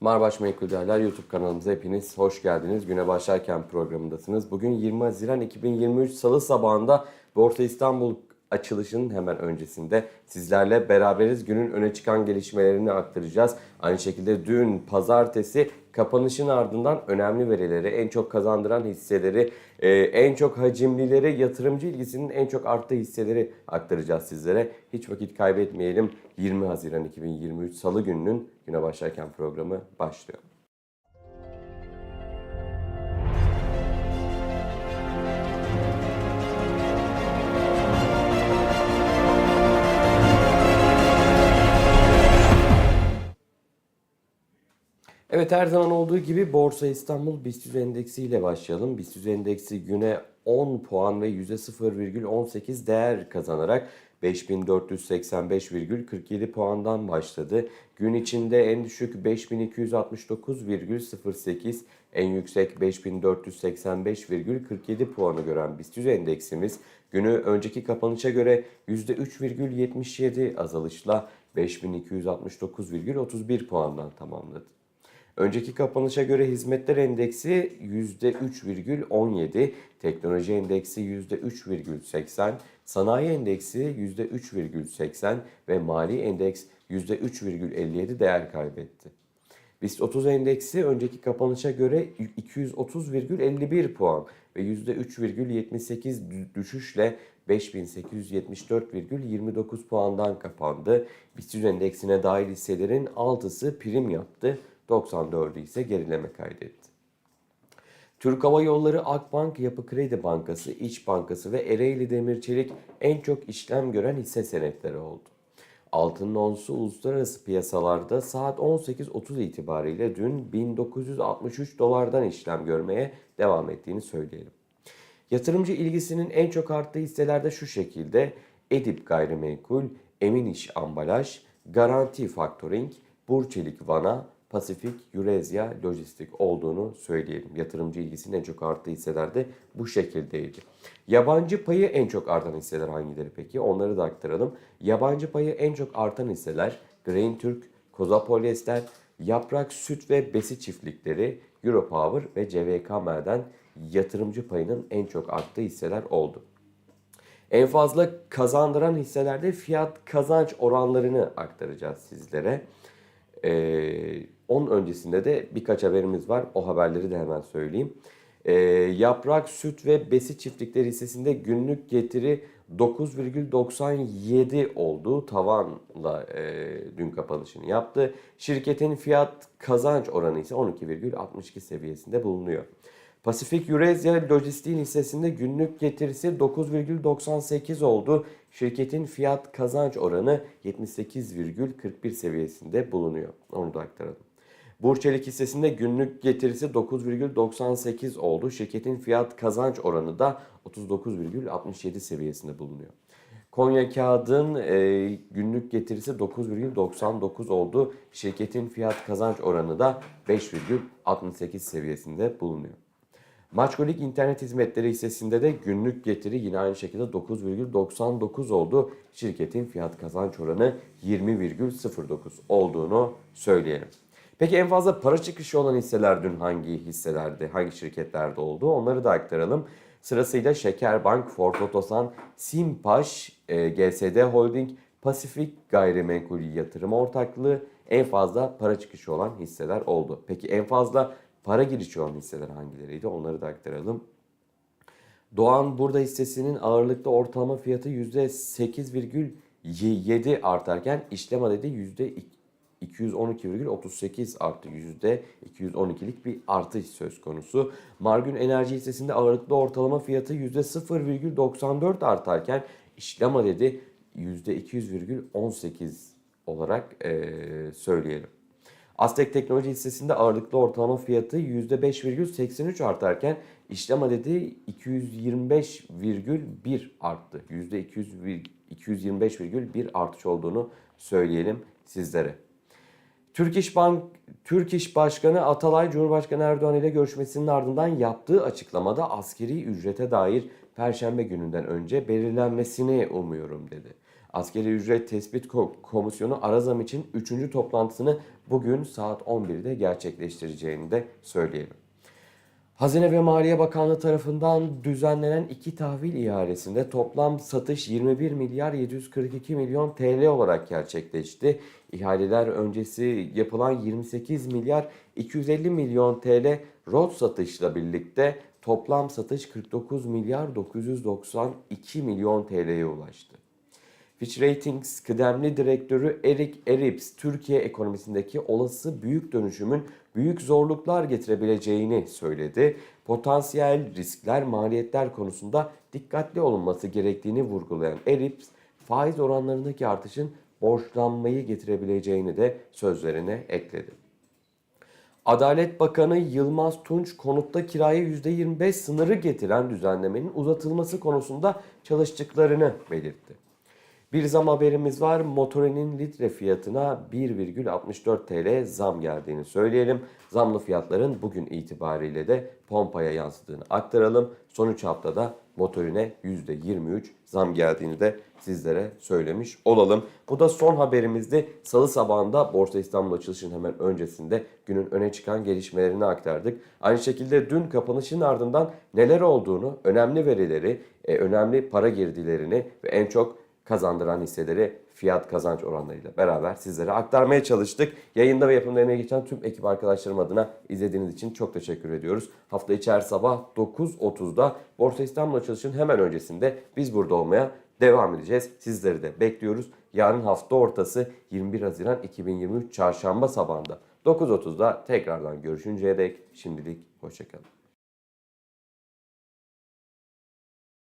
Marbaş Menkul YouTube kanalımıza hepiniz hoş geldiniz. Güne başlarken programındasınız. Bugün 20 Haziran 2023 Salı sabahında Borsa İstanbul açılışının hemen öncesinde sizlerle beraberiz. Günün öne çıkan gelişmelerini aktaracağız. Aynı şekilde dün pazartesi kapanışın ardından önemli verileri, en çok kazandıran hisseleri, e, en çok hacimlileri, yatırımcı ilgisinin en çok arttığı hisseleri aktaracağız sizlere. Hiç vakit kaybetmeyelim. 20 Haziran 2023 Salı gününün güne başlarken programı başlıyor. Evet her zaman olduğu gibi Borsa İstanbul BIST 100 endeksi ile başlayalım. BIST 100 endeksi güne 10 puan ve %0,18 değer kazanarak 5485,47 puandan başladı. Gün içinde en düşük 5269,08, en yüksek 5485,47 puanı gören BIST 100 endeksimiz günü önceki kapanışa göre %3,77 azalışla 5269,31 puandan tamamladı. Önceki kapanışa göre hizmetler endeksi %3,17, teknoloji endeksi %3,80, sanayi endeksi %3,80 ve mali endeks %3,57 değer kaybetti. BIST 30 endeksi önceki kapanışa göre 230,51 puan ve %3,78 düşüşle 5874,29 puandan kapandı. BIST 100 endeksine dahil hisselerin 6'sı prim yaptı. 94'ü ise gerileme kaydetti. Türk Hava Yolları, Akbank, Yapı Kredi Bankası, İş Bankası ve Ereğli Demir Çelik en çok işlem gören hisse senetleri oldu. Altının onsu uluslararası piyasalarda saat 18.30 itibariyle dün 1963 dolardan işlem görmeye devam ettiğini söyleyelim. Yatırımcı ilgisinin en çok arttığı hisselerde şu şekilde Edip Gayrimenkul, Emin İş Ambalaj, Garanti Factoring, Burçelik Vana, Pasifik, Eurasya, Lojistik olduğunu söyleyelim. Yatırımcı ilgisinin en çok arttığı hisseler de bu şekildeydi. Yabancı payı en çok artan hisseler hangileri peki? Onları da aktaralım. Yabancı payı en çok artan hisseler Grain Türk, Koza Polyester, Yaprak Süt ve Besi Çiftlikleri, Europower ve CVKM'den yatırımcı payının en çok arttığı hisseler oldu. En fazla kazandıran hisselerde fiyat kazanç oranlarını aktaracağız sizlere. Ee, onun öncesinde de birkaç haberimiz var. O haberleri de hemen söyleyeyim. Ee, yaprak, süt ve besi çiftlikleri hissesinde günlük getiri 9,97 oldu. Tavanla e, dün kapanışını yaptı. Şirketin fiyat kazanç oranı ise 12,62 seviyesinde bulunuyor. Pasifik Eurasya Lojistik'in hissesinde günlük getirisi 9,98 oldu. Şirketin fiyat kazanç oranı 78,41 seviyesinde bulunuyor. Onu da aktaralım. Burçelik hissesinde günlük getirisi 9,98 oldu. Şirketin fiyat kazanç oranı da 39,67 seviyesinde bulunuyor. Konya Kağıd'ın e, günlük getirisi 9,99 oldu. Şirketin fiyat kazanç oranı da 5,68 seviyesinde bulunuyor. Maçkolik internet hizmetleri hissesinde de günlük getiri yine aynı şekilde 9,99 oldu. Şirketin fiyat kazanç oranı 20,09 olduğunu söyleyelim. Peki en fazla para çıkışı olan hisseler dün hangi hisselerde, hangi şirketlerde oldu? Onları da aktaralım. Sırasıyla Şekerbank, Ford Otosan, Simpaş, e, GSD Holding, Pasifik Gayrimenkul Yatırım Ortaklığı en fazla para çıkışı olan hisseler oldu. Peki en fazla para girişi olan hisseler hangileriydi? Onları da aktaralım. Doğan burada hissesinin ağırlıklı ortalama fiyatı %8,7 artarken işlem adedi %212,38 arttı. %212'lik bir artış söz konusu. Margün Enerji hissesinde ağırlıklı ortalama fiyatı %0,94 artarken işlem adedi %200,18 olarak e, söyleyelim. Aztek Teknoloji hissesinde ağırlıklı ortalama fiyatı %5,83 artarken işlem adedi 225,1 arttı. %225,1 artış olduğunu söyleyelim sizlere. Türk İş Bank Türk İş Başkanı Atalay Cumhurbaşkanı Erdoğan ile görüşmesinin ardından yaptığı açıklamada askeri ücrete dair perşembe gününden önce belirlenmesini umuyorum dedi. Askeri Ücret Tespit Ko- Komisyonu Arazam için 3. toplantısını bugün saat 11'de gerçekleştireceğini de söyleyelim. Hazine ve Maliye Bakanlığı tarafından düzenlenen iki tahvil ihalesinde toplam satış 21 milyar 742 milyon TL olarak gerçekleşti. İhaleler öncesi yapılan 28 milyar 250 milyon TL rot satışla birlikte toplam satış 49 milyar 992 milyon TL'ye ulaştı. Fitch Ratings kıdemli direktörü Eric Erips, Türkiye ekonomisindeki olası büyük dönüşümün büyük zorluklar getirebileceğini söyledi. Potansiyel riskler, maliyetler konusunda dikkatli olunması gerektiğini vurgulayan Erips, faiz oranlarındaki artışın borçlanmayı getirebileceğini de sözlerine ekledi. Adalet Bakanı Yılmaz Tunç konutta kiraya %25 sınırı getiren düzenlemenin uzatılması konusunda çalıştıklarını belirtti. Bir zam haberimiz var. Motorinin litre fiyatına 1,64 TL zam geldiğini söyleyelim. Zamlı fiyatların bugün itibariyle de pompaya yansıdığını aktaralım. Son 3 haftada motorine %23 zam geldiğini de sizlere söylemiş olalım. Bu da son haberimizdi. Salı sabahında Borsa İstanbul açılışının hemen öncesinde günün öne çıkan gelişmelerini aktardık. Aynı şekilde dün kapanışın ardından neler olduğunu, önemli verileri, e, önemli para girdilerini ve en çok kazandıran hisseleri fiyat kazanç oranlarıyla beraber sizlere aktarmaya çalıştık. Yayında ve yapımda emeği geçen tüm ekip arkadaşlarım adına izlediğiniz için çok teşekkür ediyoruz. Hafta içi sabah 9.30'da Borsa İstanbul açılışının hemen öncesinde biz burada olmaya devam edeceğiz. Sizleri de bekliyoruz. Yarın hafta ortası 21 Haziran 2023 Çarşamba sabahında 9.30'da tekrardan görüşünceye dek şimdilik hoşçakalın.